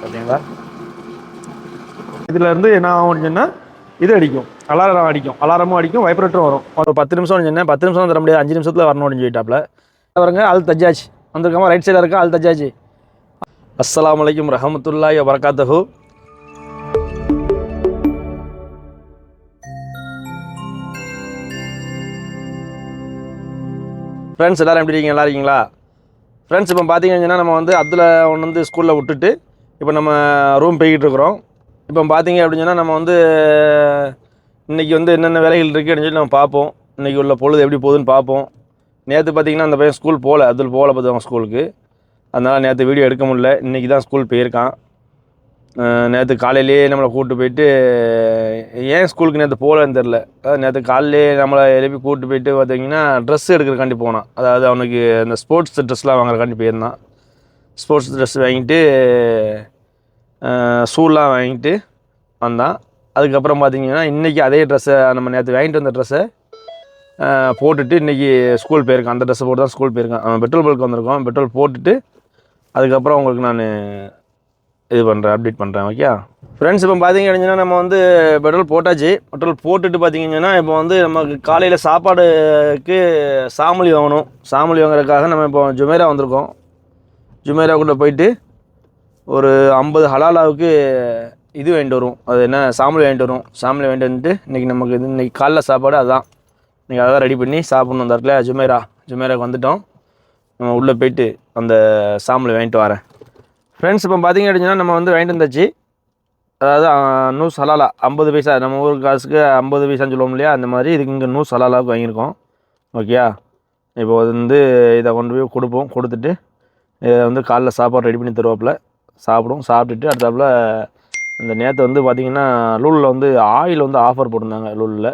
பார்த்தீங்களா இதுலேருந்து என்ன ஆகும்னு சொன்னால் இது அடிக்கும். அலாரம் அடிக்கும். அலாரமும் அடிக்கும் வைப்ரேட்டரும் வரும். ஒரு பத்து நிமிஷம் சொன்னேன் பத்து நிமிஷம் தர முடியாது. அஞ்சு நிமிஷத்தில் வரணும் அப்படின்னு சொல்லிட்டாப்ல. பாருங்க அது தஜாஜ் வந்திருக்காம ரைட் சைடில் இருக்கா அது தஜாஜ் அஸ்லாம் அலைக்கும் ரஹமத்துல்லாய் வரகாத்தஹு ஃப்ரெண்ட்ஸ் எல்லாரும் எப்படி இருக்கீங்க? நல்லா இருக்கீங்களா? ஃப்ரெண்ட்ஸ் இப்போ பார்த்தீங்கன்னா நம்ம வந்து அப்துல்லா ஒன்று வந்து ஸ்கூலில் விட்டுட்டு இப்போ நம்ம ரூம் போய்கிட்டு இருக்கிறோம். இப்போ பார்த்தீங்க அப்படின்னு சொன்னால் நம்ம வந்து இன்றைக்கி வந்து என்னென்ன வேலைகள் இருக்குது அப்படின்னு சொல்லி நம்ம பார்ப்போம். இன்றைக்கி உள்ள பொழுது எப்படி போகுதுன்னு பார்ப்போம். நேற்று பார்த்தீங்கன்னா அந்த பையன் ஸ்கூல் போகல. அதில் போகல பார்த்தவங்க ஸ்கூலுக்கு அதனால் நேற்று வீடியோ எடுக்க முடியல. இன்றைக்கி தான் ஸ்கூல் போயிருக்கான். நேற்று காலையிலேயே நம்மளை கூப்பிட்டு போயிட்டு ஏன் ஸ்கூலுக்கு நேற்று போகலன்னு தெரில நேற்று காலையிலே நம்மளை எழுப்பி கூப்பிட்டு போயிட்டு பார்த்தீங்கன்னா ட்ரெஸ் எடுக்கிறக்காண்டி போனான். அதாவது அவனுக்கு அந்த ஸ்போர்ட்ஸ் ட்ரெஸ்லாம் வாங்குறக்காண்டி போயிருந்தான். ஸ்போர்ட்ஸ் ட்ரெஸ் வாங்கிட்டு ஷூலாம் வாங்கிட்டு வந்தான். அதுக்கப்புறம் பார்த்திங்கன்னா இன்றைக்கி அதே ட்ரெஸ்ஸை நம்ம நேற்று வாங்கிட்டு வந்த ட்ரெஸ்ஸை போட்டுட்டு இன்றைக்கி ஸ்கூல் போயிருக்கான். அந்த ட்ரெஸ்ஸை போட்டு தான் ஸ்கூல் போயிருக்கான். அவன் பெட்ரோல் பல்க் வந்திருக்கோம் பெட்ரோல் போட்டுட்டு அதுக்கப்புறம் உங்களுக்கு நான் இது பண்ணுறேன் அப்டேட் பண்ணுறேன் ஓகே ஃப்ரெண்ட்ஸ் இப்போ பார்த்தீங்க அப்படின்னா நம்ம வந்து பெட்ரோல் போட்டாச்சு. பெட்ரோல் போட்டுட்டு பார்த்தீங்கன்னா இப்போ வந்து நமக்கு காலையில் சாப்பாடுக்கு சாமலி வாங்கணும். சாமலி வாங்குறதுக்காக நம்ம இப்போ ஜுமேரா வந்திருக்கோம். ஜுமேராக்குள்ளே போயிட்டு ஒரு ஐம்பது ஹலாலாவுக்கு இது வாங்கிட்டு வரும் அது என்ன? சாம்பல் வாங்கிட்டு வரும் சாம்பல் வாங்கிட்டு வந்துட்டு இன்றைக்கி நமக்கு இது இன்றைக்கி காலைல சாப்பாடு அதான். இன்றைக்கி அதான் ரெடி பண்ணி சாப்பிட்ணும் அந்த இடத்துல. ஜுமேரா ஜுமேராக்கு வந்துட்டோம். நம்ம உள்ளே போயிட்டு அந்த சாம்பல் வாங்கிட்டு வரேன். ஃப்ரெண்ட்ஸ் இப்போ பார்த்திங்க அப்படின்னா நம்ம வந்து வாங்கிட்டு வந்தாச்சு. அதாவது நூஸ் ஹலாலா. ஐம்பது பைசா. நம்ம ஊர் காசுக்கு ஐம்பது பைசான்னு சொல்லுவோம் இல்லையா? அந்த மாதிரி இதுக்கு இங்கே நூஸ் ஹலாலாவுக்கு வாங்கியிருக்கோம். ஓகேயா இப்போ வந்து இதை கொண்டு போய் கொடுப்போம். கொடுத்துட்டு வந்து காலைல சாப்பாடு ரெடி பண்ணி தருவாப்புல. சாப்பிடும் சாப்பிட்டுட்டு அடுத்தாப்புல இந்த நேற்று வந்து பார்த்திங்கன்னா லூலில் வந்து ஆயில் வந்து ஆஃபர் போட்டிருந்தாங்க லூலில்.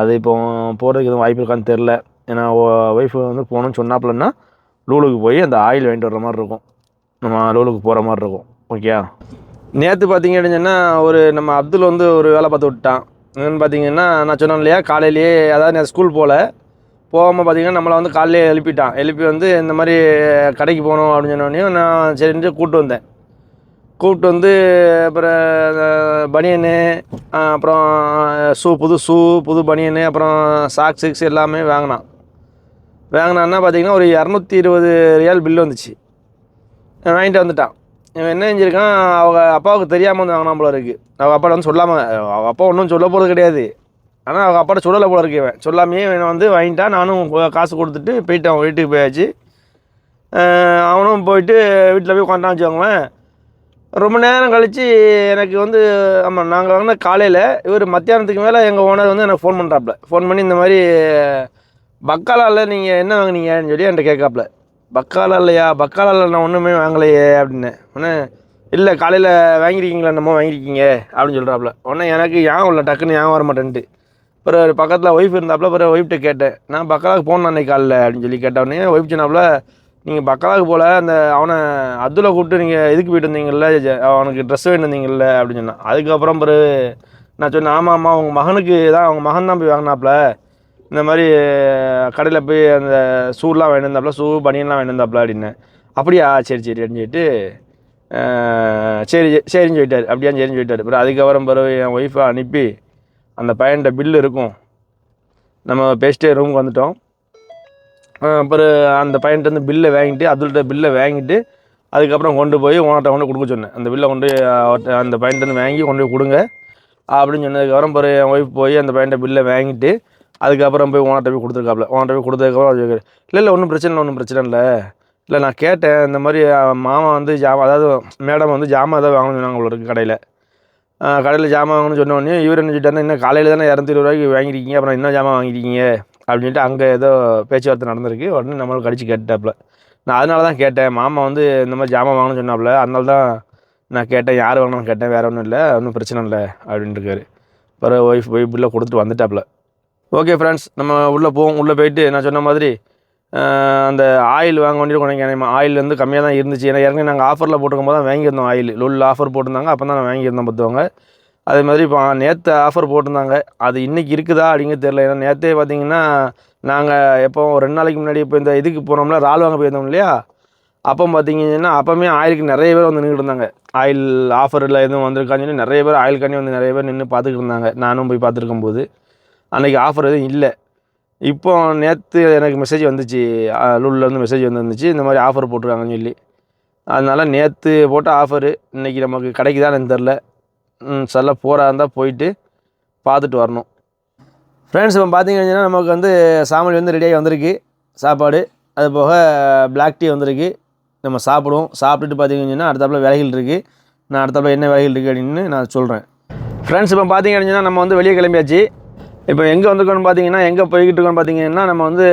அது இப்போ போகிறதுக்கு எதுவும் வாய்ப்பு இருக்கான்னு தெரில ஏன்னா ஒய்ஃப் வந்து போகணும்னு சொன்னாப்புலன்னா லூலுக்கு போய் அந்த ஆயில் வாங்கிட்டு வர்ற மாதிரி இருக்கும். நம்ம லூலுக்கு போகிற மாதிரி இருக்கும். ஓகே நேற்று பார்த்திங்க அப்படின்னா ஒரு நம்ம அப்துல் வந்து ஒரு வேலை பார்த்து விட்டான் என்னென்னு பார்த்தீங்கன்னா நான் சொன்னேன் இல்லையா காலையிலேயே அதாவது நான் ஸ்கூல் போகல போகாமல் பார்த்தீங்கன்னா நம்மளை வந்து காலையில் எழுப்பிட்டான். எழுப்பி வந்து இந்த மாதிரி கடைக்கு போகணும் அப்படின்னு சொன்னோடனே நான் சரின்ட்டு கூப்பிட்டு வந்தேன். கூப்பிட்டு வந்து அப்புறம் பனியனு அப்புறம் ஷூ புது ஷூ புது பனியனு அப்புறம் சாக்ஸ் சிக்ஸ் எல்லாமே வாங்கினான். வாங்கினான்னா பார்த்தீங்கன்னா ஒரு இரநூத்தி இருபது ரியால் பில்லு வந்துச்சு. வாங்கிட்டு வந்துட்டான். இவன் என்ன செஞ்சிருக்கான் அவங்க அப்பாவுக்கு தெரியாமல் வந்து வாங்கினான் போல இருக்குது அவங்க அப்பாட்ட வந்து சொல்லாமல் அவங்க அப்பா ஒன்றும் சொல்ல போகிறது கிடையாது. ஆனால் அவங்க அப்பாட்ட சொல்லலை போல இருக்கேன் சொல்லாமையே என்னை வந்து வாங்கிட்டான் நானும் காசு கொடுத்துட்டு போயிட்டேன் அவன் வீட்டுக்கு போயாச்சு. அவனும் போயிட்டு வீட்டில் போய் உட்காந்துட்டான் வச்சுக்கோங்களேன். ரொம்ப நேரம் கழித்து எனக்கு வந்து ஆமாம் நாங்கள் வாங்கின காலையில் இவர் மத்தியானத்துக்கு மேலே எங்கள் ஓனர் வந்து எனக்கு ஃபோன் பண்ணுறாப்புல ஃபோன் பண்ணி இந்த மாதிரி பக்காலாவில் நீங்கள் என்ன வாங்குனீங்கன்னு சொல்லி என்கிட்ட கேட்காப்புல பக்காலா இல்லையா? பக்காலாவில் நான் ஒன்றுமே வாங்கலையே அப்படின்னு. உடனே இல்லை காலையில் வாங்கியிருக்கீங்களா என்னமோ வாங்கியிருக்கீங்க அப்படின்னு சொல்கிறாப்புல உடனே எனக்கு ஏன் இல்லை டக்குன்னு ஏன் வர மாட்டேன்ட்டு பிறகு ஒரு பக்கத்தில் ஒய்ஃப் இருந்தாப்புல பிறகு ஒய்ஃப்ட்ட கேட்டேன் நான் பக்கலாவுக்கு போனேன் அன்னைக்கு காலைல அப்படின்னு சொல்லி கேட்ட உடனே ஒய்ஃப் சொன்னாப்புல நீங்கள் பக்கலாவுக்கு போல் அந்த அவனை அப்துல்லா கூப்பிட்டு நீங்கள் இதுக்கு போயிட்டு இருந்தீங்கல்ல அவனுக்கு ட்ரெஸ் வாங்கிட்டு அப்படின்னு சொன்னான். அதுக்கப்புறம் பிறகு நான் சொன்னேன் ஆமாம் ஆமாம் உங்கள் மகனுக்கு தான் அவங்க மகன் தான் போய் வாங்கினாப்புல இந்த மாதிரி கடையில் போய் அந்த ஷூலாம் வேணுந்தாப்புல வந்தாப்புல ஷூ பனியன்லாம் வேணுந்தாப்புல அப்படின்னேன். அப்படியா சரி சரி அப்படின்னு சொல்லிட்டு சரி சரின்னு சொல்லிட்டார். அப்படியா சரின்னு சொல்லிட்டார். அப்புறம் அதுக்கப்புறம் பிறகு என் ஒய்ஃபை அனுப்பி அந்த பையன்கிட்ட பில்லு இருக்கும். நம்ம பேசிட்டே ரூமுக்கு வந்துட்டோம். அப்புறம் அந்த பையன்கிட்ட வந்து பில்லை வாங்கிட்டு அதுள்கிட்ட பில்லை வாங்கிட்டு அதுக்கப்புறம் கொண்டு போய் ஓனர்கிட்ட கொண்டு கொடுக்க சொன்னேன். அந்த பில்லை கொண்டு அந்த பையன்கிட்ட வந்து வாங்கி கொண்டு போய் கொடுங்க. அப்படின்னு சொன்னதுக்கப்புறம் பிறகு என் ஒய்ஃப் போய் அந்த பையன்கிட்ட பில்லை வாங்கிட்டு அதுக்கப்புறம் போய் ஓனர்கிட்ட போய் கொடுத்துருக்காப்புல ஓனர்கிட்ட போய் கொடுத்ததுக்கப்புறம் இல்லை இல்லை ஒன்றும் பிரச்சனை இல்லை ஒன்றும் பிரச்சனை இல்லை. இல்லை நான் கேட்டேன் இந்த மாதிரி மாமா வந்து ஜாமா அதாவது மேடம் வந்து ஜாமான் ஏதாவது வாங்கணும்னு சொன்னாங்க உங்களுக்கு கடையில். கடையில் ஜாமான் வாங்கணும்னு சொன்ன இவர் என்ன சொல்லிட்டாருன்னா இன்னும் காலையில் தானே இரநூத்தி இருபது ரூபாய்க்கு வாங்கியிருக்கீங்க. அப்புறம் என்ன ஜாமான் வாங்கியிருக்கீங்க. அப்படின்ட்டு அங்கே ஏதோ பேச்சுவார்த்தை நடந்திருக்கு. உடனே நம்மளுக்கு கடிச்சு கேட்டாப்புல நான் அதனால தான் கேட்டேன். மாமா வந்து இந்த மாதிரி ஜாமான் வாங்கணும்னு சொன்னாப்புல. அதனால தான் நான் கேட்டேன். யார் வாங்கணும்னு கேட்டேன். வேறு ஒன்றும் இல்லை. ஒன்றும் பிரச்சனை இல்லை அப்படின்ட்டு இருக்காரு. பிறகு ஒய்ஃப் போய் பில்லை கொடுத்துட்டு வந்துட்டாப்புல. ஓகே ஃப்ரெண்ட்ஸ் நம்ம உள்ளே போவோம். உள்ளே போயிட்டு நான் சொன்ன மாதிரி அந்த ஆயில் வாங்க வேண்டிய கொஞ்சம் ஆயில் வந்து கம்மியாக தான் இருந்துச்சு. ஏன்னா இறங்கி நாங்கள் ஆஃபரில் போட்டிருக்கும் போது தான் வாங்கியிருந்தோம் ஆயில். லுல் ஆஃபர் போட்டிருந்தாங்க. அப்போ தான் நான் வாங்கியிருந்தோம் பார்த்துவாங்க அதே மாதிரி இப்போ நேற்று ஆஃபர் போட்டிருந்தாங்க. அது இன்றைக்கி இருக்குதா அப்படிங்கிறது தெரில ஏன்னா நேற்றே பார்த்தீங்கன்னா நாங்கள் எப்போ ரெண்டு நாளைக்கு முன்னாடி இப்போ இந்த இதுக்கு போனோம்ல இறால் வாங்க போயிருந்தோம் இல்லையா? அப்போ பார்த்தீங்கன்னா அப்போவுமே ஆயிலுக்கு நிறைய பேர் வந்து நின்றுட்டு இருந்தாங்க. ஆயில் ஆஃபரில் எதுவும் வந்திருக்கான்னு சொல்லி நிறைய பேர் ஆயில் கண்ணி வந்து நிறைய பேர் நின்று பார்த்துக்கிட்டு இருந்தாங்க. நானும் போய் பார்த்துருக்கும் போது அன்றைக்கி ஆஃபர் எதுவும் இல்லை. இப்போ நேற்று எனக்கு மெசேஜ் வந்துச்சு. லூல்லேருந்து மெசேஜ் வந்துருந்துச்சு. இந்த மாதிரி ஆஃபர் போட்டிருக்காங்கன்னு சொல்லி. அதனால் நேற்று போட்ட ஆஃபரு இன்றைக்கி நமக்கு கிடைக்குதான்னு தெரில ம் சொல்ல போகிறா இருந்தால் போயிட்டு பார்த்துட்டு வரணும். ஃப்ரெண்ட்ஸ் இப்போ பார்த்தீங்கன்னா நமக்கு வந்து சாமி வந்து ரெடியாகி வந்திருக்கு. சாப்பாடு. அது போக பிளாக் டீ வந்திருக்கு. நம்ம சாப்பிடுவோம். சாப்பிட்டுட்டு பார்த்தீங்கன்னா அடுத்தாப்புல வேலைகள் இருக்குது நான் அடுத்தாப்புல என்ன வேலைகள் இருக்குது அப்படின்னு நான் சொல்கிறேன் ஃப்ரெண்ட்ஸ் இப்போ பார்த்தீங்கன்னா நம்ம வந்து வெளியே கிளம்பியாச்சு. இப்போ எங்கே வந்திருக்கோம்னு பார்த்தீங்கன்னா எங்கே போய்கிட்டு இருக்கோம்னு பார்த்தீங்கன்னா நம்ம வந்து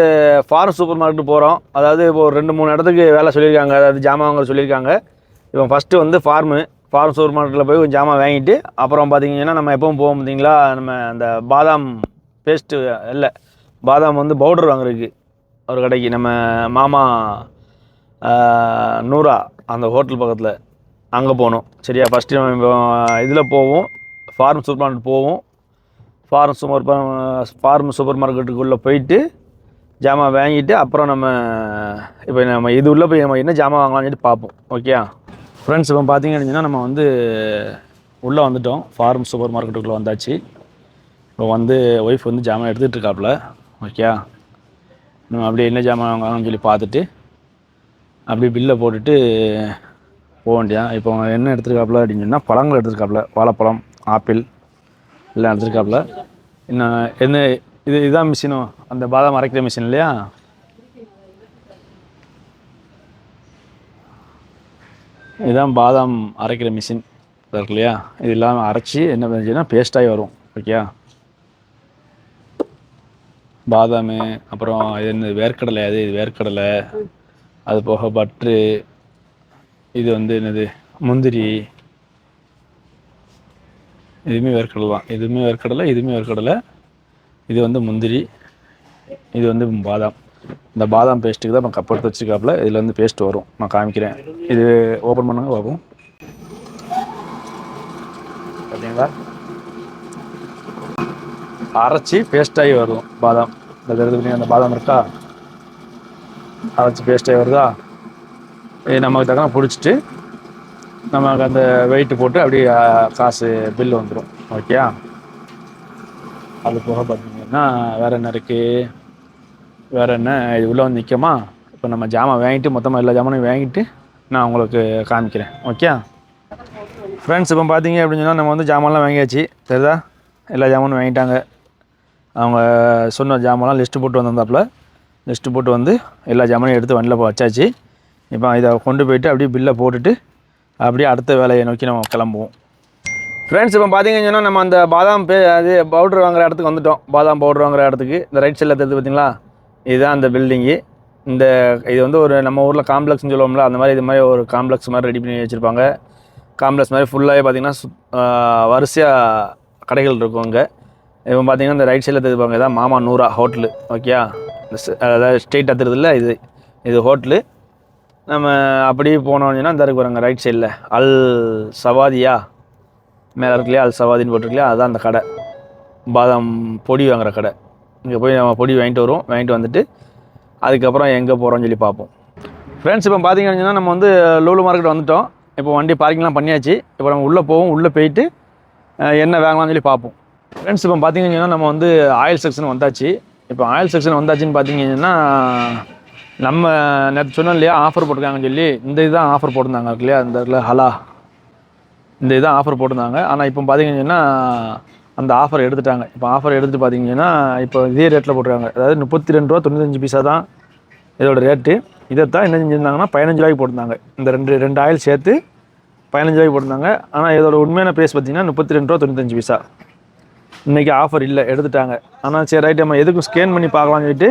ஃபாரஸ்ட் சூப்பர் மார்க்கெட் போகிறோம் அதாவது இப்போ ஒரு ரெண்டு மூணு இடத்துக்கு வேலை சொல்லியிருக்காங்க. அதாவது ஜாமான் வாங்க சொல்லியிருக்காங்க. இப்போ ஃபஸ்ட்டு வந்து ஃபார்மு ஃபார்ம் சூப்பர் மார்க்கெட்டில் போய் கொஞ்சம் ஜாமான் வாங்கிட்டு அப்புறம் பார்த்தீங்கன்னா நம்ம எப்பவும் போவோம் பார்த்தீங்களா நம்ம அந்த பாதாம் பேஸ்ட்டு இல்லை பாதாம் வந்து பவுடர் வாங்குறதுக்கு. ஒரு கடைக்கு நம்ம மாமா நூரா நூறா அந்த ஹோட்டல் பக்கத்தில். அங்கே போகணும் சரியா? ஃபஸ்ட்டு நம்ம இதில் போவோம். ஃபார்ம் சூப்பர் மார்க்கெட் போவோம். ஃபார்ம் சூப்பர் ஃபார்ம் சூப்பர் மார்க்கெட்டுக்குள்ளே போயிட்டு ஜாமான் வாங்கிட்டு அப்புறம் நம்ம இப்போ நம்ம இது உள்ளே போய் நம்ம என்ன ஜாமான் வாங்கலாம்னு பார்ப்போம். ஓகே ஃப்ரெண்ட்ஸ் இப்போ பார்த்தீங்கன்னா நம்ம வந்து உள்ளே வந்துட்டோம். ஃபார்ம் சூப்பர் மார்க்கெட்டுக்குள்ளே வந்தாச்சு. இப்போ வந்து ஒய்ஃப் வந்து ஜாமான் எடுத்துகிட்டு இருக்காப்புல ஓகே நம்ம அப்படியே என்ன ஜாமான் வாங்கலாம்னு சொல்லி பார்த்துட்டு அப்படியே பில்லை போட்டுட்டு போக வேண்டியதான் இப்போ என்ன எடுத்துருக்காப்புல அப்படின்னு சொன்னால் பழங்கள் எடுத்துருக்காப்புல வாழைப்பழம் ஆப்பிள் எல்லாம் நடந்திருக்காப்புல இன்னும் என்ன இது இதுதான் மிஷினும் அந்த பாதாம் அரைக்கிற மிஷின் இல்லையா? இதுதான் பாதாம் அரைக்கிற மிஷின் இருக்கு இல்லையா? இது இல்லாமல் அரைச்சி என்ன பண்ணுச்சுன்னா பேஸ்ட்டாகி வரும். ஓகே பாதாம் அப்புறம் இது என்ன வேர்க்கடலை அது இது வேர்க்கடலை. அது போக பட்ரு இது வந்து என்னது? முந்திரி. இதுவுமே வேர்க்கடலை தான். இதுவுமே வேர்க்கடலை இதுவுமே வேர்க்கடலை. இது வந்து முந்திரி இது வந்து பாதாம். இந்த பாதாம் பேஸ்ட்டுக்கு தான் நம்ம கப் எடுத்து வச்சுருக்காப்புல. இதில் வந்து பேஸ்ட் வரும். நான் காமிக்கிறேன். இது ஓப்பன் பண்ணுங்க பார்ப்போம் பார்த்தீங்களா அரைச்சி பேஸ்டாகி வரும் பாதாம். இந்த இடத்துல அந்த பாதாம் இருக்கா? அரைச்சி பேஸ்டாகி வருதா? இது நமக்கு தக்கன பிடிச்சிட்டு நமக்கு அந்த வெயிட்டு போட்டு அப்படியே காசு பில் வந்துடும் ஓகே அது போக பார்த்தீங்கன்னா வேற என்ன இருக்குது வேற என்ன? இது உள்ளே வந்து நிற்கமா இப்போ நம்ம ஜாமான் வாங்கிட்டு மொத்தமாக எல்லா ஜாமானையும் வாங்கிட்டு நான் உங்களுக்கு காமிக்கிறேன். ஓகே ஃப்ரெண்ட்ஸ் இப்போ பார்த்தீங்க அப்படின்னு சொன்னால் நம்ம வந்து ஜாமான்லாம் வாங்கியாச்சு. தெரியுதா? எல்லா ஜாமானும் வாங்கிட்டாங்க. அவங்க சொன்ன ஜாமான்லாம் லிஸ்ட்டு போட்டு வந்திருந்தாப்புல. லிஸ்ட்டு போட்டு வந்து எல்லா ஜாமானையும் எடுத்து வண்டியில் வச்சாச்சு. இப்போ இதை கொண்டு போயிட்டு அப்படியே பில்லை போட்டுட்டு அப்படியே அடுத்த வேலையை நோக்கி நம்ம கிளம்புவோம். ஃப்ரெண்ட்ஸ் இப்போ பார்த்தீங்கன்னா நம்ம அந்த பாதாம் பே அது பவுடர் வாங்குற இடத்துக்கு வந்துட்டோம். பாதாம் பவுடர் வாங்குற இடத்துக்கு. இந்த ரைட் சைடில் தெரிஞ்சு பார்த்தீங்களா இதுதான் அந்த பில்டிங்கு இந்த இது வந்து ஒரு நம்ம ஊரில் காம்ப்ளெக்ஸ்னு சொல்லுவோம்ல அந்த மாதிரி இது மாதிரி ஒரு காம்ப்ளெக்ஸ் மாதிரி ரெடி பண்ணி வச்சுருப்பாங்க. காம்ப்ளெக்ஸ் மாதிரி ஃபுல்லாகவே பார்த்தீங்கன்னா சு வரிசையாக கடைகள் இருக்கும் இங்கே இப்போ பார்த்தீங்கன்னா இந்த ரைட் சைடில் தெரிஞ்சுப்பாங்க இதான் மாமா நூறா ஹோட்டலு ஓகேயா அதாவது ஸ்ட்ரெயிட்டாக தெரியுதுல்ல இது. இது ஹோட்டலு நம்ம அப்படியே போனோம்னா இந்த இருக்கு பாருங்க ரைட் சைடில் அல் சவாதியா? மேலே இருக்கு அல் சவாதின்னு போட்டிருக்கலையா அதுதான் அந்த கடை. பாதாம் பொடி வாங்குற கடை. இங்கே போய் நம்ம பொடி வாங்கிட்டு வருவோம். வாங்கிட்டு வந்துட்டு அதுக்கப்புறம் எங்கே போகிறோம்னு சொல்லி பார்ப்போம். ஃப்ரெண்ட்ஸ் இப்போ பார்த்தீங்கன்னா நம்ம வந்து லூலு மார்க்கெட் வந்துட்டோம். இப்போ வண்டி பார்க்கிங்லாம் பண்ணியாச்சு. இப்போ நம்ம உள்ளே போவோம். உள்ளே போயிட்டு என்ன வாங்கலாம்னு சொல்லி பார்ப்போம். ஃப்ரெண்ட்ஸ் இப்போ பார்த்தீங்கன்னா நம்ம வந்து ஆயில் செக்ஷன் வந்தாச்சு. இப்போ ஆயில் செக்ஷன் வந்தாச்சுன்னு பார்த்தீங்கன்னா நம்ம நேற்று சொன்னோம் இல்லையா ஆஃபர் போட்டிருக்காங்கன்னு சொல்லி இந்த இதுதான் ஆஃபர் போட்டிருந்தாங்க இல்லையா அந்த இடத்துல ஹலா. இந்த இதான் ஆஃபர் போட்டிருந்தாங்க. ஆனால் இப்போ பார்த்தீங்கன்னா அந்த ஆஃபர் எடுத்துட்டாங்க. இப்போ ஆஃபர் எடுத்துட்டு பார்த்தீங்கன்னா இப்போ இதே ரேட்டில் போட்டிருக்காங்க. அதாவது முப்பத்தி ரெண்டு ரூபா தொண்ணூத்தஞ்சு பைசா தான் இதோட ரேட்டு இதைத்தான் என்ன செஞ்சுருந்தாங்கன்னா பதினஞ்சு ரூபாய்க்கு போட்டிருந்தாங்க. இந்த ரெண்டு ரெண்டு ஆயில் சேர்த்து பதினஞ்சு ரூபாய்க்கு போட்டிருந்தாங்க. ஆனால் இதோட உண்மையான ப்ரைஸ் பார்த்தீங்கன்னா முப்பத்தி ரெண்டு ரூபா தொண்ணூத்தஞ்சு பைசா. இன்றைக்கி ஆஃபர் இல்லை எடுத்துட்டாங்க. ஆனால் சரி ரைட் நம்ம எதுக்கும் ஸ்கேன் பண்ணி பார்க்கலாம்னு சொல்லிட்டு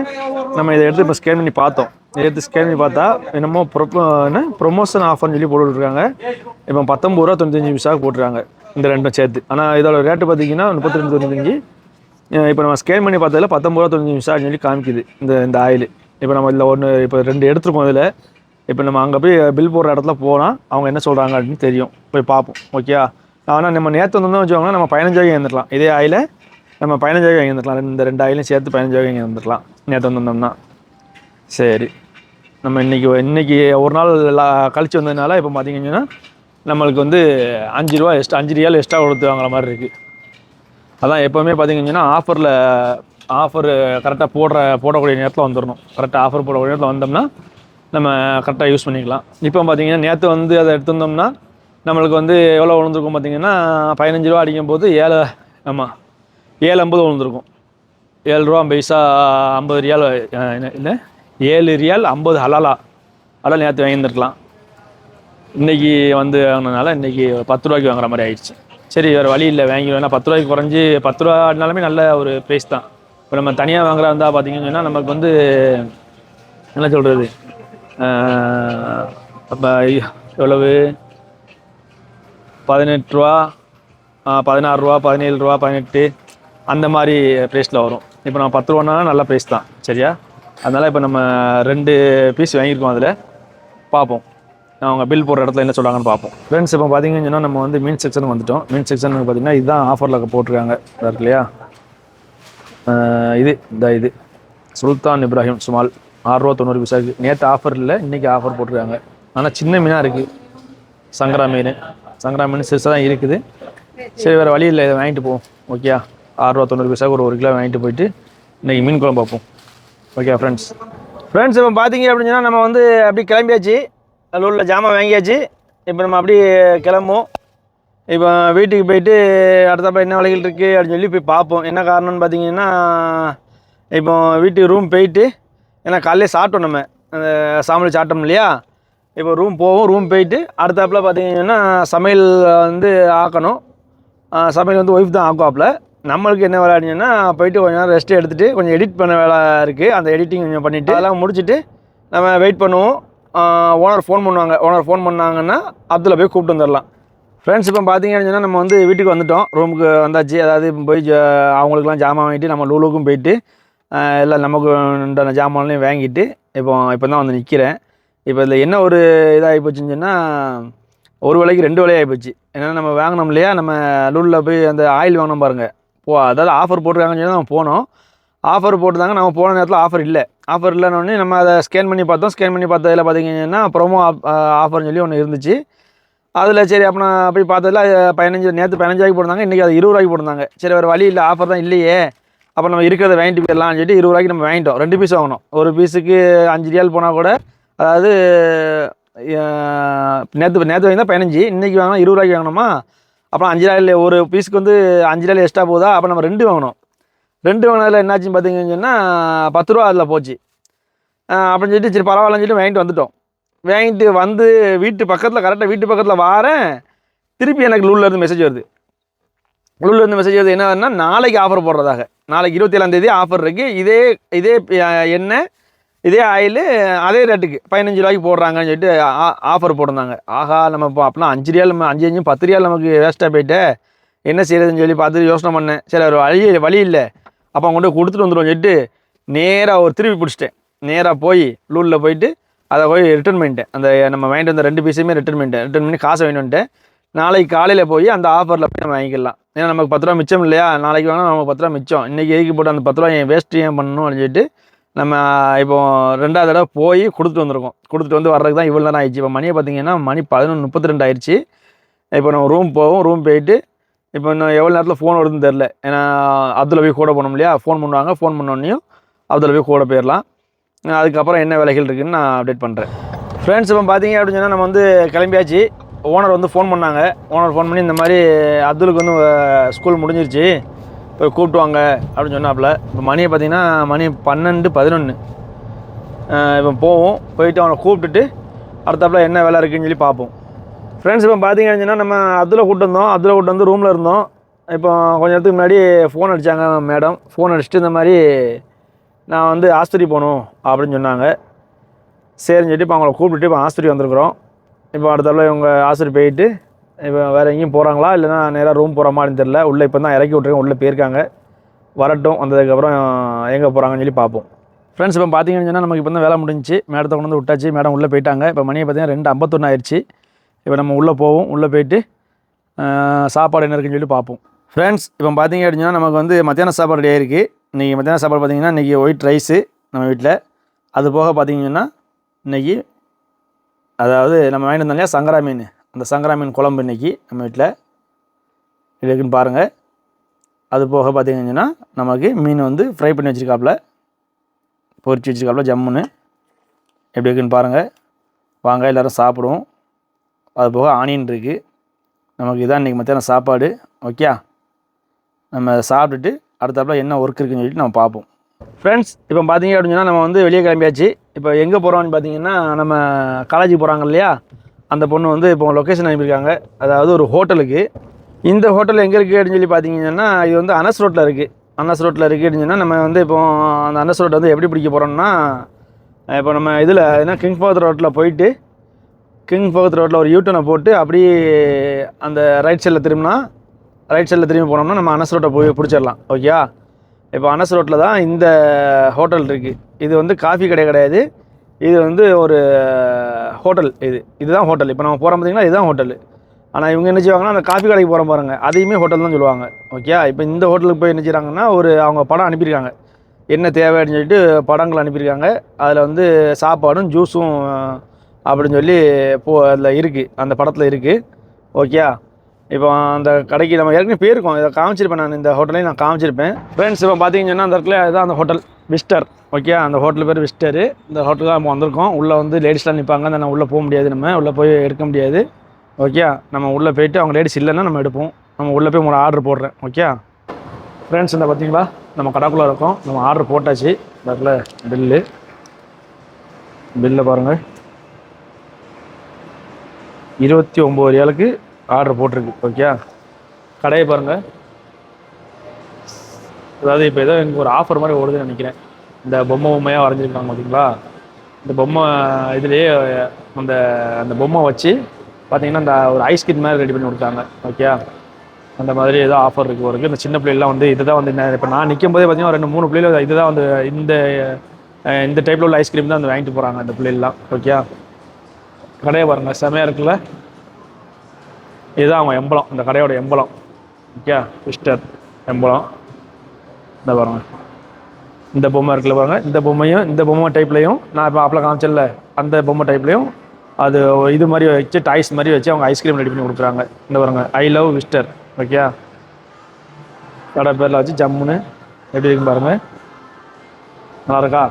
நம்ம இதை எடுத்து இப்போ ஸ்கேன் பண்ணி பார்த்தோம். எடுத்து ஸ்கேன் பண்ணி பார்த்தா என்னமோ ப்ரொ என்ன? ப்ரொமோஷன் ஆஃபர்னு சொல்லி போட்டுருக்காங்க இப்போ பத்தொம்பது ரூபா தொண்ணூத்தஞ்சு பைசாவுக்கு போட்டுருக்காங்க இந்த ரெண்டும் சேர்த்து. ஆனால் இதோட ரேட்டு பார்த்தீங்கன்னா முப்பத்தி ரெண்டு தொண்ணூத்தஞ்சு இப்போ நம்ம ஸ்கேன் பண்ணி பார்த்ததுல பத்தொம்பது ரூபா தொண்ணூத்தஞ்சு பைசான்னு சொல்லி காமிக்குது இந்த இந்த ஆயில் இப்போ நம்ம இதில் ஒன்று இப்போ ரெண்டு எடுத்துருக்கோம் இதில். இப்போ நம்ம அங்கே போய் பில் போடுற இடத்துல போனால் அவங்க என்ன சொல்கிறாங்க அப்படின்னு தெரியும். போய் பார்ப்போம். ஓகே ஆனால் நம்ம நேற்று வந்தோம்னா வச்சுக்கோங்க நம்ம பதினஞ்சாயிரம் இருந்துக்கலாம் இதே ஆயில் நம்ம பதினஞ்சாயிரம் இருந்துக்கலாம் இந்த ரெண்டு ஆயிலும் சேர்த்து பதினஞ்சாயிரம் இருந்துக்கலாம் நேற்று வந்திருந்தோம்னா. சரி. நம்ம இன்றைக்கி இன்றைக்கி ஒரு நாள் லா- கழிச்சு வந்ததுனால இப்போ பார்த்தீங்கன்னா நம்மளுக்கு வந்து அஞ்சு ரூபா எக்ஸ்ட்ரா அஞ்சு ரியால் எக்ஸ்ட்ரா கொடுத்து வாங்குற மாதிரி இருக்குது அதான் எப்போவுமே பார்த்தீங்கன்னா ஆஃபரில் ஆஃபர் கரெக்டாக போடுற போடக்கூடிய நேரத்தில் வந்துடணும் கரெக்டாக ஆஃபர் போடக்கூடிய நேரத்தில் வந்தோம்னா நம்ம கரெக்டாக யூஸ் பண்ணிக்கலாம். இப்போ பார்த்தீங்கன்னா நேற்று வந்து அதை எடுத்திருந்தோம்னா நம்மளுக்கு வந்து எவ்வளோ விழுந்திருக்கும் பார்த்தீங்கன்னா பதினஞ்சு ரூபா அடிக்கும் போது ஏழு ஆமாம் ஏழு ஐம்பது விழுந்திருக்கும். ஏழு ரூபா பைசா ஐம்பது ரியால் இல்லை ஏழு ரியால் ஐம்பது ஹலாலா ஹலால் நேற்று வாங்கியிருந்துருக்கலாம். இன்றைக்கி வந்து வாங்கினதுனால இன்றைக்கி பத்து ரூபாய்க்கு வாங்குற மாதிரி ஆயிடுச்சு. சரி வேறு வழி இல்லை வாங்கிடுவோம். ஏன்னா பத்து ரூபாய்க்கு குறைஞ்சி பத்து ரூபானாலுமே நல்ல ஒரு ப்ரைஸ் தான். இப்போ நம்ம தனியாக வாங்குறா இருந்தால் பார்த்தீங்கன்னா நமக்கு வந்து என்ன சொல்கிறது அப்போ எவ்வளவு? பதினெட்டு ரூபா பதினாறு ரூபா பதினேழு ரூபா பதினெட்டு அந்த மாதிரி ப்ரைஸில் வரும். இப்போ நம்ம பத்து ரூபானா நல்ல ப்ரைஸ் தான் சரியா? அதனால் இப்போ நம்ம ரெண்டு பீஸ் வாங்கியிருக்கோம் அதில். பார்ப்போம். அவங்க பில் போடுற இடத்துல என்ன சொல்கிறாங்கன்னு பார்ப்போம். ஃப்ரெண்ட்ஸ் இப்போ பார்த்தீங்கன்னு நம்ம வந்து மீன் செக்ஷன் வந்துவிட்டோம் மீன் செக்ஷன் பார்த்திங்கன்னா இதுதான் ஆஃபரில் போட்டிருக்காங்க. இதா இருக்கு இல்லையா? இது இந்த இது. சுல்தான் இப்ராஹிம் சுமால். ஆறுரூவா தொண்ணூறு பைசாக்கு நேற்று ஆஃபர் இல்லை இன்றைக்கி ஆஃபர் போட்டிருக்காங்க. ஆனால் சின்ன மீனாக இருக்குது சங்கரா மீன். சங்கரா மீன் சிறுசாக தான் இருக்குது. சரி வேறு வழி இல்லை இதை வாங்கிட்டு போவோம். ஓகே ஆறுரூவா தொண்ணூறு பைசா ஒரு ஒரு கிலோ வாங்கிட்டு போயிட்டு இன்றைக்கி மீன் குழம்பு பார்ப்போம் ஓகே ஃப்ரெண்ட்ஸ் ஃப்ரெண்ட்ஸ் இப்போ பார்த்தீங்க அப்படின்னா நம்ம வந்து அப்படி கிளம்பியாச்சு. அதில் உள்ள ஜாமான் வாங்கியாச்சு. இப்போ நம்ம அப்படியே கிளம்புவோம். இப்போ வீட்டுக்கு போயிட்டு அடுத்தப்ப என்ன வேலைகள் இருக்குது அப்படின்னு சொல்லி போய் பார்ப்போம். என்ன காரணம்னு பார்த்தீங்கன்னா இப்போ வீட்டுக்கு ரூம் போயிட்டு ஏன்னா காலையிலே சாப்பிட்டோம் நம்ம. அந்த சாமியில் சாப்பிட்டோம் இல்லையா? இப்போ ரூம் போவோம் ரூம் போயிட்டு அடுத்தாப்புல பார்த்தீங்கன்னா சமையல் வந்து ஆக்கணும். சமையல் வந்து ஒய்ஃப் தான் ஆக்குவாப்புல. நம்மளுக்கு என்ன விளையாடுங்கன்னா போயிட்டு கொஞ்சம் நேரம் ரெஸ்ட் எடுத்துகிட்டு கொஞ்சம் எடிட் பண்ண வேலை இருக்குது அந்த எடிட்டிங் கொஞ்சம் பண்ணிவிட்டு அதெல்லாம் முடிச்சுட்டு நம்ம வெயிட் பண்ணுவோம். ஓனர் ஃபோன் பண்ணுவாங்க. ஓனர் ஃபோன் பண்ணாங்கன்னா அப்துல்ல போய் கூப்பிட்டு வந்துடலாம் ஃப்ரெண்ட்ஸ் இப்போ பார்த்தீங்கன்னு சொன்னால் நம்ம வந்து வீட்டுக்கு வந்துட்டோம். ரூமுக்கு வந்தாச்சு. அதாவது போய் அவங்களுக்குலாம் ஜாமான் வாங்கிட்டு நம்ம லூலுக்கும் போயிட்டு எல்லாம் நமக்கு உண்டான ஜாமான்லையும் வாங்கிட்டு இப்போ இப்போ தான் வந்து நிற்கிறேன் இப்போ இதில் என்ன ஒரு இதாகி போச்சுன்னு சொன்னால் ஒரு விலைக்கு ரெண்டு விலையாகி போச்சு. ஏன்னா நம்ம வாங்கினோம் இல்லையா? நம்ம லூலில் போய் அந்த ஆயில் வாங்கினோம் பாருங்கள் போ அதாவது ஆஃபர் போட்டிருக்காங்கன்னு சொல்லி நம்ம போனோம். ஆஃபர் போட்டுருந்தாங்க நம்ம போன நேரத்தில் ஆஃபர் இல்லை. ஆஃபர் இல்லைன்னு நம்ம அதை ஸ்கேன் பண்ணி பார்த்தோம். ஸ்கேன் பண்ணி பார்த்ததில் பார்த்தீங்கன்னா ப்ரோமோ ஆஃபர்னு uh, சொல்லி ஒன்று இருந்துச்சு. அதில் சரி அப்போ நான் போய் பார்த்ததில் பதினஞ்சு நேற்று பதினஞ்சாக்கி போட்டிருந்தாங்க இன்றைக்கி அது இருபது ரூபாய்க்கு போட்டிருந்தாங்க. சரி வேறு வழி இல்லை ஆஃபர் தான் இல்லையே. அப்போ நம்ம இருக்கிறத வாங்கிட்டு போயிடலாம்னு சொல்லிட்டு இருபது ரூபாய்க்கு நம்ம வாங்கிட்டோம். ரெண்டு பீஸ் வாங்கினோம். ஒரு பீஸுக்கு அஞ்சு ரியால் போனால் கூட அதாவது நேற்று நேற்று வாங்கினா பதினஞ்சு இன்றைக்கி வாங்கினா இருபது ரூபாய்க்கு வாங்கினோமா அப்புறம் அஞ்சு ரூபாயில் ஒரு பீஸுக்கு வந்து அஞ்சு ரூபாயில் எக்ஸ்ட்ரா போகுதா அப்போ நம்ம ரெண்டு வாங்கினோம் ரெண்டு வாங்கினதில் என்னாச்சுன்னு பார்த்தீங்கன்னு சொன்னால் பத்து ரூபா அதில் போச்சு. அப்படின்னு சொல்லிட்டு சரி பரவாயில்லன்னு சொல்லிட்டு வாங்கிட்டு வந்துட்டோம். வாங்கிட்டு வந்து வீட்டு பக்கத்தில் கரெக்டாக வீட்டு பக்கத்தில் வாரேன். திருப்பி எனக்கு லூல்லேருந்து மெசேஜ் வருது. லூல்லேருந்து மெசேஜ் வருது என்னன்னா நாளைக்கு ஆஃபர் போடுறதாக. நாளைக்கு இருபத்தி ஆஃபர் இருக்குது இதே இதே என்ன இதே ஆயில் அதே ரேட்டுக்கு பதினஞ்சு ரூபாய்க்கு போடுறாங்கன்னு சொல்லிட்டு ஆஃபர் போட்டிருந்தாங்க. ஆஹா நம்ம இப்போ அப்படின்னா அஞ்சு ரியால் நம்ம அஞ்சு அஞ்சு பத்து ரியால் நமக்கு வேஸ்ட்டாக போயிட்டு என்ன செய்யறதுன்னு சொல்லி பார்த்து யோசனை பண்ணேன். சரி ஒரு வழி வழி இல்லை. அப்போ கொண்டு கொடுத்துட்டு வந்துடுவோம் சொல்லிட்டு நேராக ஒரு திருப்பி பிடிச்சிட்டேன். நேராக போய் லூலில் போயிட்டு அதை போய் ரிட்டர்ன் பண்ணிட்டேன். அந்த நம்ம வாங்கிட்டு வந்த ரெண்டு பீஸுமே ரிட்டர்ன் பண்ணிட்டேன். ரிட்டர்ன் பண்ணி காசை வாங்கிட்டு வந்துட்டேன். நாளைக்கு காலையில் போய் அந்த ஆஃபரில் போய் நம்ம வாங்கிக்கலாம். ஏன்னா நமக்கு பத்து ரூபா மிச்சம் இல்லையா? நாளைக்கு வாங்கினா நமக்கு பத்து ரூபா மிச்சம். இன்றைக்கி எதுக்கு போட்டு அந்த பத்து ரூபா என் வேஸ்ட் ஏன் பண்ணணும் அப்படின்னு சொல்லிட்டு நம்ம இப்போ ரெண்டாவது தடவை போய் கொடுத்துட்டு வந்திருக்கோம். கொடுத்துட்டு வந்து வர்றதுக்கு தான் இவ்வளோ நேரம் ஆயிடுச்சு. இப்போ மணியை பார்த்தீங்கன்னா மணி பதினொன்று முப்பத்தி ரெண்டு ஆயிடுச்சு. இப்போ நம்ம ரூம் போவோம். ரூம் போயிட்டு இப்போ இன்னும் எவ்வளோ நேரத்தில் ஃபோன் வருதுன்னு தெரில ஏன்னா அப்துல் போய் கூட போனோம் இல்லையா? ஃபோன் பண்ணுவாங்க. ஃபோன் பண்ணோன்னையும் அப்துல் போய் கூட போயிடலாம் அதுக்கப்புறம் என்ன வேலைகள் இருக்குதுன்னு நான் அப்டேட் பண்ணுறேன் ஃப்ரெண்ட்ஸ் இப்போ பார்த்தீங்க அப்படின்னு சொன்னால் நம்ம வந்து கிளம்பியாச்சு. ஓனர் வந்து ஃபோன் பண்ணாங்க. ஓனர் ஃபோன் பண்ணி இந்த மாதிரி அப்துலுக்கு வந்து ஸ்கூல் முடிஞ்சிருச்சு. கூப்பிட்டு வாங்க அப்படின்னு சொன்னாப்புல. இப்போ மணியை பார்த்தீங்கன்னா மணி பன்னெண்டு பதினொன்று இப்போ போவோம். போயிட்டு அவனை கூப்பிட்டுட்டு அடுத்தாப்புல என்ன வேலை இருக்குன்னு சொல்லி பார்ப்போம். ஃப்ரெண்ட்ஸ் இப்போ பார்த்தீங்க அப்படின்னா நம்ம அதில் கூப்பிட்டு வந்தோம். அதில் கூப்பிட்டு வந்து ரூமில் இருந்தோம். இப்போ கொஞ்ச நேரத்துக்கு முன்னாடி ஃபோன் அடித்தாங்க மேடம் ஃபோன் அடிச்சுட்டு இந்த மாதிரி நான் வந்து ஆஸ்பத்திரி போகணும் அப்படின்னு சொன்னாங்க. சரின்னு சொல்லிட்டு இப்போ அவங்கள கூப்பிட்டுட்டு இப்போ ஆஸ்பத்திரி வந்திருக்கிறோம். இப்போ அடுத்தாப்புல இவங்க ஆஸ்பத்திரி போயிட்டு இப்போ வேறு எங்கேயும் போகிறாங்களா இல்லைன்னா நேராக ரூம் போகிற மாதிரி தெரில உள்ளே இப்போ தான் இறக்கி விட்ருக்கேன் உள்ளே போயிருக்காங்க. வரட்டும். வந்ததுக்கப்புறம் எங்கே போகிறாங்கன்னு சொல்லி பார்ப்போம். ஃப்ரெண்ட்ஸ் இப்போ பார்த்தீங்கன்னு சொன்னால் நமக்கு இப்போ தான் வேலை முடிஞ்சுச்சு. மேடத்தை கொண்டு வந்து விட்டாச்சு. மேடம் உள்ளே போயிட்டாங்க. இப்போ மணியை பார்த்தீங்கன்னா ரெண்டு ஐம்பத்தொன்று ஆயிடுச்சு இப்போ நம்ம உள்ளே போவோம். உள்ளே போயிட்டு சாப்பாடு என்ன இருக்குன்னு சொல்லி பார்ப்போம். ஃப்ரெண்ட்ஸ் இப்போ பார்த்தீங்க அப்படின்னா நமக்கு வந்து மத்தியான சாப்பாடு டே இருக்குது இன்றைக்கி மத்தியான சாப்பாடு பார்த்தீங்கன்னா இன்றைக்கி ஒயிட் ரைஸு நம்ம வீட்டில் அது போக பார்த்தீங்கன்னா இன்னைக்கு அதாவது நம்ம வாங்கிட்டு வந்தோம் சங்கரா மீன். அந்த சங்கரா மீன் குழம்பு இன்னைக்கு நம்ம வீட்டில் இருக்குன்னு பாருங்கள் அது போக பார்த்திங்கன்னா நமக்கு மீன் வந்து ஃப்ரை பண்ணி வச்சுருக்காப்புல. பொறிச்சு வச்சுருக்காப்புல ஜம்முன்னு. எப்படி இருக்குன்னு பாருங்கள் வாங்க எல்லோரும் சாப்பிடுவோம். அது போக ஆனியன் இருக்குது நமக்கு இதான் இன்றைக்கி மத்தியானம் சாப்பாடு. ஓகே நம்ம சாப்பிட்டுட்டு அடுத்தாப்புல என்ன ஒர்க் இருக்குன்னு சொல்லிட்டு நம்ம பார்ப்போம். ஃப்ரெண்ட்ஸ் இப்போ பார்த்தீங்க அப்படின்னு சொன்னால் நம்ம வந்து வெளியே கிளம்பியாச்சு. இப்போ எங்கே போகிறோம்னு பார்த்தீங்கன்னா நம்ம காலேஜுக்கு போகிறாங்க இல்லையா? அந்த பொண்ணு வந்து இப்போ லொக்கேஷன் அனுப்பியிருக்காங்க. அதாவது ஒரு ஹோட்டலுக்கு. இந்த ஹோட்டல் எங்கே இருக்குது அப்படின்னு சொல்லி பார்த்தீங்கன்னா இது வந்து அனஸ் ரோட்டில் இருக்குது அன்னஸ் ரோட்டில் இருக்குது அப்படின்னு நம்ம வந்து இப்போ அந்த அனஸ் ரோட்டை வந்து எப்படி பிடிக்க போகிறோம்னா இப்போ நம்ம இதில் என்ன கிங் ஃபகத் ரோட்டில் போயிட்டு கிங் ஃபகத் ரோட்டில் ஒரு யூட்டனை போட்டு அப்படியே அந்த ரைட் சைடில் திரும்பினா ரைட் சைடில் திரும்பி போனோம்னா நம்ம அனஸ் ரோட்டை போய் பிடிச்சிடலாம். ஓகேயா இப்போ அனஸ் ரோட்டில் தான் இந்த ஹோட்டல் இருக்குது இது வந்து காஃபி கடை கிடையாது. இது வந்து ஒரு ஹோட்டல் இது. இதுதான் ஹோட்டல். இப்போ நம்ம போகிறோம் பார்த்தீங்கன்னா இதுதான் ஹோட்டல். ஆனால் இவங்க என்ன செய்வாங்கன்னா அந்த காஃபி கடைக்கு போகிறோம் பாருங்க. அதையுமே ஹோட்டல் தான் சொல்லுவாங்க. ஓகே இப்போ இந்த ஹோட்டலுக்கு போய் என்ன செய்கிறாங்கன்னா ஒரு அவங்க படம் அனுப்பியிருக்காங்க. என்ன தேவை அப்படின்னு சொல்லிட்டு படங்கள் அனுப்பியிருக்காங்க. அதில் வந்து சாப்பாடும் ஜூஸும் அப்படின்னு சொல்லி போ அதில் இருக்குது அந்த படத்தில் இருக்குது ஓகே இப்போ அந்த கடைக்கு நம்ம ஏற்கனவே போயிருக்கோம். இதை காமிச்சிருப்பேன் நான் இந்த ஹோட்டலையும் நான் காமிச்சிருப்பேன். ஃப்ரெண்ட்ஸ் இப்போ பார்த்தீங்கன்னா அந்த இடத்துல இதுதான் அந்த ஹோட்டல் விஸ்டர். ஓகே அந்த ஹோட்டல் பேர் விஸ்டரு. இந்த ஹோட்டலுக்கு தான் நம்ம வந்திருக்கோம். உள்ளே வந்து லேடிஸ்லாம் நிற்பாங்க அந்த உள்ளே போக முடியாது நம்ம. உள்ளே போய் எடுக்க முடியாது. ஓகே நம்ம உள்ளே போயிட்டு அவங்க லேடிஸ் இல்லைன்னா நம்ம எடுப்போம். நம்ம உள்ளே போய் உங்களை ஆர்டர் போடுறேன். ஓகே ஃப்ரெண்ட்ஸ் இந்த பார்த்தீங்களா நம்ம கடைக்குள்ளே இருக்கோம். நம்ம ஆர்டர் போட்டாச்சு. இந்த பில்லு பில்லை பாருங்கள் இருபத்தி ஒம்பது ரியாலுக்கு ஆர்டர் போட்டிருக்கு. ஓகே கடையை பாருங்கள் அதாவது இப்போ ஏதோ எனக்கு ஒரு ஆஃபர் மாதிரி ஓடுதுன்னு நினைக்கிறேன். இந்த பொம்மை பொம்மையாக வரைஞ்சிருக்காங்க பார்த்தீங்களா இந்த பொம்மை இதுலேயே அந்த அந்த பொம்மை வச்சு பார்த்தீங்கன்னா இந்த ஒரு ஐஸ்கிரீம் மாதிரி ரெடி பண்ணி கொடுத்தாங்க. ஓகே அந்த மாதிரி ஏதோ ஆஃபர் இருக்கு ஒரு இந்த சின்ன பிள்ளைலாம் வந்து இதுதான் வந்து இப்போ நான் நிற்கும் போதே பார்த்தீங்கன்னா ரெண்டு மூணு பிள்ளைகள் இதுதான் வந்து இந்த இந்த டைப்பில் உள்ள ஐஸ்கிரீம் தான் வந்து வாங்கிட்டு போகிறாங்க அந்த பிள்ளைகள்லாம். ஓகே கடையை பாருங்கள் செமையாக இருக்குல்ல? இதுதான் அவங்க எம்பளம். இந்த கடையோட எம்பளம். Okay mister emblem. இந்த பாருங்க. இந்த பொம்மை இருக்குல்ல பாருங்க. இந்த பொம்மையும் இந்த பொம்மை டைப்லையும் நான் இப்போ அப்பளம் காமிச்சல அந்த பொம்மை டைப்லையும் அது இது மாதிரி வச்சு டாய்ஸ் மாதிரி வச்சு அவங்க ஐஸ்கிரீம் ரெடி பண்ணி கொடுக்குறாங்க. இந்த பாருங்க. ஐ லவ் விஸ்டர் ஓகே கடை பேரில் வச்சு ஜம்முன்னு எப்படி இருக்கு பாருங்க. நல்லா இருக்கா?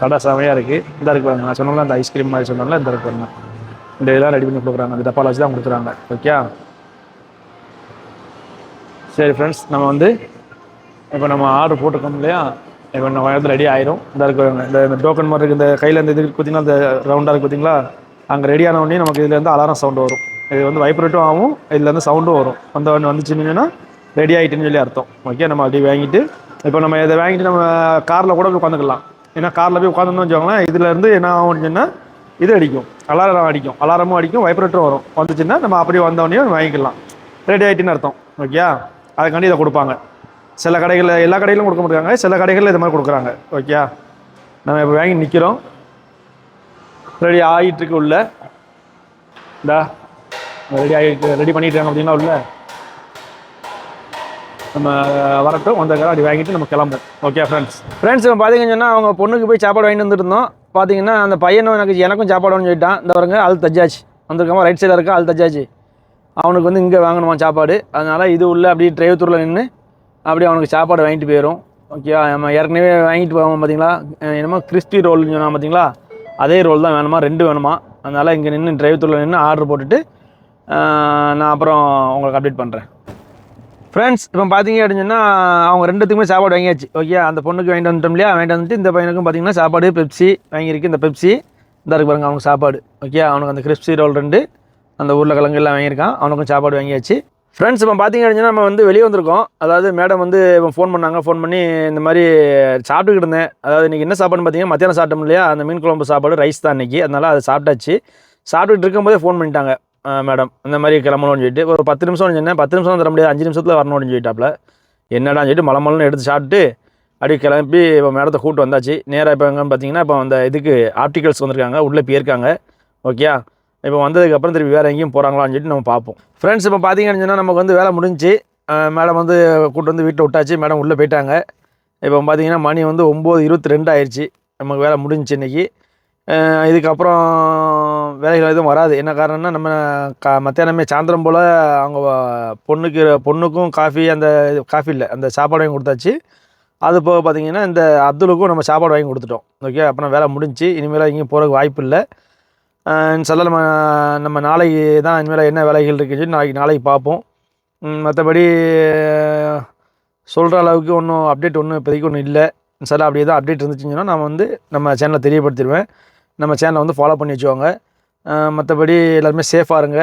கடை செமையாக இருக்குது இந்த இருக்கு பாருங்க. நான் சொன்னல அந்த ஐஸ்கிரீம் மாதிரி சொன்னல இந்த இருக்கு பாருங்க. இந்த இதெல்லாம் ரெடி பண்ணி கொடுக்குறாங்க. அந்த டப்பாவில் வச்சு தான் கொடுக்குறாங்க ஓகே சரி ஃப்ரெண்ட்ஸ் நம்ம வந்து இப்போ நம்ம ஆர்டர் போட்டிருக்கோம் இல்லையா? இப்போ நம்ம வந்து ரெடி ஆயிரும். இந்த இருக்க இந்த இந்த டோக்கன் மாதிரி இந்த கையில் இந்த இது பார்த்தீங்கன்னா இந்த ரவுண்டாக இருக்குது பார்த்தீங்களா அங்கே ரெடி ஆன உடனே நமக்கு இதுலேருந்து அலாரம் சவுண்டு வரும். இது வந்து வைப்ரேட்டும் ஆகும் இதுலேருந்து சவுண்டும் வரும். அந்த ஒன்று வந்துச்சுன்னா ரெடி ஆகிட்டுன்னு சொல்லி அர்த்தம். ஓகே நம்ம அப்படி வாங்கிட்டு இப்போ நம்ம இதை வாங்கிட்டு நம்ம காரில் கூட போய் உட்காந்துக்கலாம். ஏன்னா காரில் போய் உட்காந்துன்னு வச்சுக்கோங்களேன் இதுலேருந்து என்ன ஆகும்னு சொன்னால் இது அடிக்கும். அலாரம் அடிக்கும். அலாரமும் அடிக்கும் வைப்ரேட்டரும் வரும். வந்துச்சுன்னா நம்ம அப்படியே வந்தோடனே வாங்கிக்கலாம். ரெடி ஆகிட்டுன்னு அர்த்தம். ஓகே அதுக்காண்டி இதை கொடுப்பாங்க. சில கடைகளில் எல்லா கடையிலும் கொடுக்க மாட்டாங்க. சில கடைகளில் இது மாதிரி கொடுக்குறாங்க. ஓகே நம்ம இப்போ வாங்கி நிற்கிறோம் ரெடி ஆகிட்டுருக்கு உள்ள. இந்தா ரெடி ஆகிட்டு ரெடி பண்ணிட்டு இருக்காங்க அப்படின்னா உள்ள நம்ம வரட்டும். வந்த அப்படி வாங்கிட்டு நம்ம கிளம்பும் ஓகே ஃப்ரெண்ட்ஸ் ஃப்ரெண்ட்ஸ் இப்போ பார்த்தீங்கன்னு சொன்னால் அவங்க பொண்ணுக்கு போய் சாப்பாடு வாங்கிட்டு வந்துருந்தோம். பார்த்தீங்கன்னா அந்த பையனும் எனக்கு எனக்கும் சாப்பாடு வாங்கி சொல்லிட்டான். இந்த பாருங்க அது தஜாஜ் வந்திருக்காம ரைட் சைடில் இருக்கா அது தஜாஜ் அவனுக்கு வந்து இங்கே வாங்கணுமா சாப்பாடு? அதனால் இது உள்ள அப்படியே டிரைவ் தூரில் நின்று அப்படியே அவனுக்கு சாப்பாடு வாங்கிட்டு போயிடும் ஓகேவா நம்ம ஏற்கனவே வாங்கிட்டு போவோம் பார்த்தீங்களா என்னமோ கிறிஸ்பி ரோல்னு சொன்னால் பார்த்தீங்களா அதே ரோல் தான் வேணுமா? ரெண்டு வேணுமா? அதனால் இங்கே நின்று டிரைவ் தூரில் நின்று ஆர்டர் போட்டுட்டு நான் அப்புறம் உங்களுக்கு அப்டேட் பண்ணுறேன் ஃப்ரெண்ட்ஸ் இப்போ பார்த்தீங்க அப்படின்னு அவங்க ரெண்டுத்துக்குமே சாப்பாடு வாங்கியாச்சு. ஓகே அந்த பொண்ணுக்கு வாங்கிட்டு வந்துட்டோம் இல்லையா? வாங்கிட்டு வந்துட்டு இந்த பையனுக்கும் பார்த்தீங்கன்னா சாப்பாடு பெப்சி வாங்கியிருக்கு. இந்த பெப்சி இந்த இருக்கு பாருங்க அவனுக்கு சாப்பாடு. ஓகே அவனுக்கு அந்த கிறிஸ்பி ரோல் ரெண்டு அந்த உருளைக்கிழங்கு எல்லாம் வாங்கியிருக்கான். அவனுக்கும் சாப்பாடு வாங்கியாச்சு. ஃப்ரெண்ட்ஸ் இப்போ பார்த்தீங்க அப்படின்னா நம்ம வந்து வெளியே வந்திருக்கோம். அதாவது மேடம் வந்து இப்போ ஃபோன் பண்ணாங்க. ஃபோன் பண்ணி இந்த மாதிரி சாப்பிட்டுக்கிட்டு இருந்தேன். அதாவது இன்றைக்கி என்ன சாப்பாடுன்னு பார்த்தீங்கன்னா மத்தியானம் சாப்பிட்டோம் இல்லையா? அந்த மீன் குழம்பு சாப்பாடு ரைஸ் தான் இன்றைக்கி அதனால் அதை சாப்பிட்டாச்சு. சாப்பிட்டுட்டு இருக்கும்போதே ஃபோன் பண்ணிட்டாங்க மேடம் இந்த மாதிரி கிளம்பணும்னு சொல்லிட்டு. ஒரு பத்து நிமிஷம் சொன்னேன் பத்து நிமிஷம் தர முடியாது. அஞ்சு நிமிஷத்தில் வரணும்னு சொல்லிட்டாப்ல. என்னடான்னு சொல்லிட்டு மலை மலன்னு எடுத்து சாப்பிட்டு அப்படியே கிளம்பி இப்போ மேடத்தை கூட்டு வந்தாச்சு. நேராக இப்போ எங்கன்னு பார்த்தீங்கன்னா இப்போ அந்த இதுக்கு ஆப்டிக்கல்ஸ் வந்திருக்காங்க. உள்ளே போயிருக்காங்க. ஓகே இப்போ வந்ததுக்கப்புறம் திருப்பி வேறு எங்கேயும் போகிறாங்களான்னு சொல்லிட்டு நம்ம பார்ப்போம். ஃப்ரெண்ட்ஸ் இப்போ பார்த்தீங்கன்னு சொன்னால் நமக்கு வந்து வேலை முடிஞ்சுச்சு மேடம் வந்து கூட்டு வந்து வீட்டில் விட்டாச்சு மேடம் உள்ளே போயிட்டாங்க. இப்போ பார்த்தீங்கன்னா மணி வந்து ஒம்பது இருபத்தி ரெண்டு ஆயிடுச்சு. நமக்கு வேலை முடிஞ்சுச்சு இன்றைக்கி இதுக்கப்புறம் வேலைகள் எதுவும் வராது. என்ன காரணம்னா நம்ம கா மத்தியானமே சாயந்தரம் போல் அவங்க பொண்ணுக்கு பொண்ணுக்கும் காஃபி அந்த காஃபி இல்லை அந்த சாப்பாடு வாங்கி கொடுத்தாச்சு. அது போக பார்த்தீங்கன்னா இந்த அப்துலுக்கும் நம்ம சாப்பாடு வாங்கி கொடுத்துட்டோம். ஓகே அப்புறம் வேலை முடிஞ்சுச்சு இனிமேல் எங்கேயும் போகிறதுக்கு வாய்ப்பு இல்லை. சில நம்ம நம்ம நாளைக்கு தான் இனிமேல் என்ன வேலைகள் இருக்குன்னு நாளைக்கு நாளைக்கு பார்ப்போம். மற்றபடி சொல்கிற அளவுக்கு ஒன்றும் அப்டேட் ஒன்றும் இப்போதைக்கு ஒன்றும் இல்லை. சார் அப்படியே தான் அப்டேட் இருந்துச்சுன்னா நான் வந்து நம்ம சேனலை தெரியப்படுத்திடுவேன். நம்ம சேனலை வந்து ஃபாலோ பண்ணி வச்சுக்கோங்க. மற்றபடி எல்லாருமே சேஃபாக இருங்க.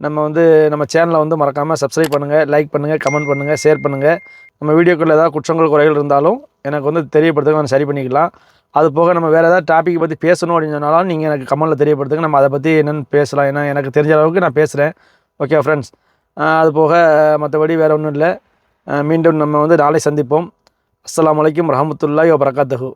நம்ம வந்து நம்ம சேனலை வந்து மறக்காமல் சப்ஸ்கிரைப் பண்ணுங்கள் லைக் பண்ணுங்கள் கமெண்ட் பண்ணுங்கள் ஷேர் பண்ணுங்கள் நம்ம வீடியோக்களில் ஏதாவது குற்றங்கள் குறைகள் இருந்தாலும் எனக்கு வந்து தெரியப்படுத்துங்க நான் சரி பண்ணிக்கலாம். அது போக நம்ம வேறு ஏதாவது டாப்பிக்கை பற்றி பேசணும் அப்படின்னு சொன்னாலும் நீங்கள் எனக்கு கமெண்ட்டில் தெரியப்படுத்துங்க. நம்ம அதை பற்றி என்னென்னு பேசலாம். ஏன்னா எனக்கு தெரிஞ்ச அளவுக்கு நான் பேசுகிறேன் ஓகே ஃப்ரெண்ட்ஸ் அது போக மற்றபடி வேறு ஒன்றும் இல்லை. மீண்டும் நம்ம வந்து நாளை சந்திப்போம். அஸ்ஸலாமு அலைக்கும் ரஹமத்துல்லாஹி வபரகாத்துஹு.